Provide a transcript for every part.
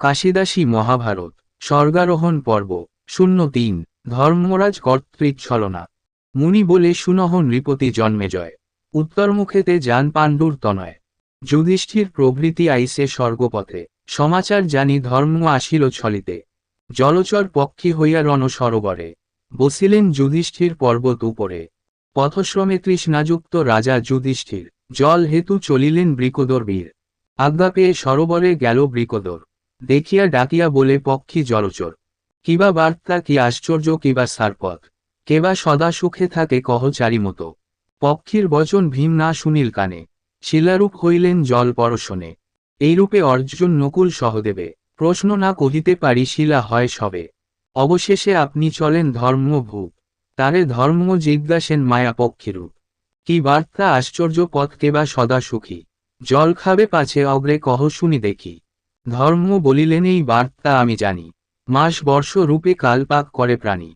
কাশিদাসী মহাভারত, স্বর্গারোহণ পর্ব, শূন্য তিন, ধর্মরাজ কর্তৃক ছলনা মুনি বলে, সুনহ নৃপতি জন্মে জয়। উত্তরমুখেতে যান পাণ্ডুর তনয়। যুধিষ্ঠির প্রভৃতি আইসে স্বর্গপথে। সমাচার জানি ধর্ম আসিল ছলিতে। জলচর পক্ষী হইয়া রণ সরোবরে। বসিলেন যুধিষ্ঠির পর্বত উপরে। পথশ্রমে তৃষ্ণাযুক্ত রাজা যুধিষ্ঠির। জল হেতু চলিলেন বৃকদর বীর আজ্ঞা পেয়ে সরোবরে গেল বৃকদর। দেখিয়া ডাকিয়া বলে, পক্ষী জলচর। কিবা বার্তা, কি আশ্চর্য, কিবা সারপথ কেবা সদা সুখে থাকে কহচারি মতো পক্ষীর বচন ভীম না শুনিল কানে। শিলারূপ হইলেন জল পরশনে। এইরূপে অর্জুন নকুল সহদেবে। প্রশ্ন না কহিতে পারি, শিলা হয় সবে। অবশেষে আপনি চলেন ধর্ম ধর্মভূপ তারে ধর্ম জিজ্ঞাসেন মায়া পক্ষীরূপ। কি বার্তা, আশ্চর্য পথ, কেবা সদা সুখী। জল খাবে পাছে, অগ্রে কহ শুনি দেখি। ধর্ম বলিলেন, এই বার্তা আমি জানি। মাস বর্ষ রূপে কালপাক করে প্রাণী।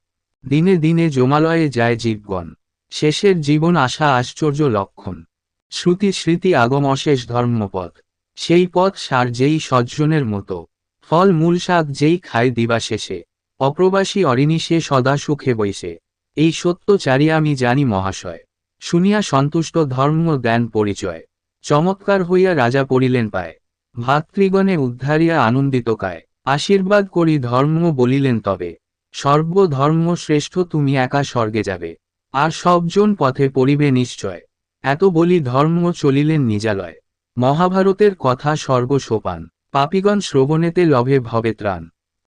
দিনে দিনে জমালয়ে যায় জীবগণ। শেষের জীবন আশা আশ্চর্য লক্ষণ। শ্রুতি স্মৃতি আগম অশেষ ধর্মপথ সেই পথ সার যেই সজ্জনের মতো। ফল মূল শাক যেই খায় দিবা শেষে। অপ্রবাসী অরিনিশে সদা সুখে বইসে এই সত্য চারি আমি জানি মহাশয়। শুনিয়া সন্তুষ্ট ধর্ম জ্ঞান পরিচয়। চমৎকার হইয়া রাজা পড়িলেন পায়। ভাতৃগণে উদ্ধারিয়া আনন্দিত কায় আশীর্বাদ করি ধর্ম বলিলেন তবে। সর্বধর্ম শ্রেষ্ঠ তুমি একা স্বর্গে যাবে। আর সবজন পথে পড়িবে নিশ্চয়। এত বলি ধর্ম চলিলেন নিজালয়। মহাভারতের কথা স্বর্গ সোপান পাপিগণ শ্রবণেতে লভে ভবে ত্রাণ।